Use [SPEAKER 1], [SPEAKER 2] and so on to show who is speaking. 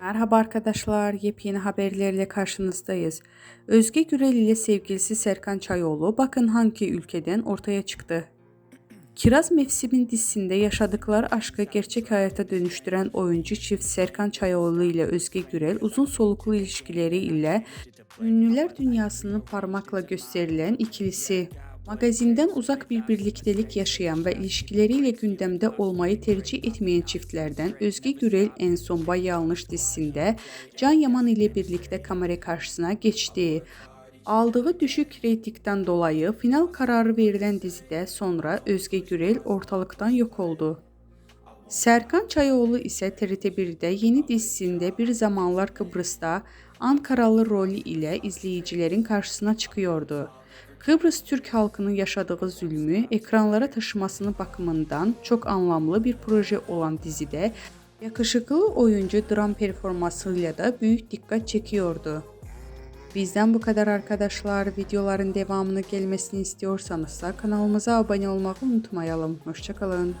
[SPEAKER 1] Merhaba arkadaşlar, yepyeni haberlerle karşınızdayız. Özge Gürel ile sevgilisi Serkan Çayoğlu bakın hangi ülkeden ortaya çıktı. Kiraz Mevsim'in dizisinde yaşadıkları aşkı gerçek hayata dönüştüren oyuncu çift Serkan Çayoğlu ile Özge Gürel uzun soluklu ilişkileri ile ünlüler dünyasının parmakla gösterilen ikilisi. Magazinden uzak bir birliktelik yaşayan ve ilişkileriyle gündemde olmayı tercih etmeyen çiftlerden Özge Gürel en son Bay Yanlış dizisinde Can Yaman ile birlikte kamera karşısına geçti. Aldığı düşük reytingden dolayı final kararı verilen dizide sonra Özge Gürel ortalıktan yok oldu. Serkan Çayoğlu ise TRT1'de yeni dizisinde bir zamanlar Kıbrıs'ta Ankaralı rolü ile izleyicilerin karşısına çıkıyordu. Kıbrıs Türk halkının yaşadığı zulmü ekranlara taşımasının bakımından çok anlamlı bir proje olan dizide yakışıklı oyuncu dram performansıyla da büyük dikkat çekiyordu. Bizden bu kadar arkadaşlar. Videoların devamını gelmesini istiyorsanız da kanalımıza abone olmayı unutmayalım. Hoşçakalın.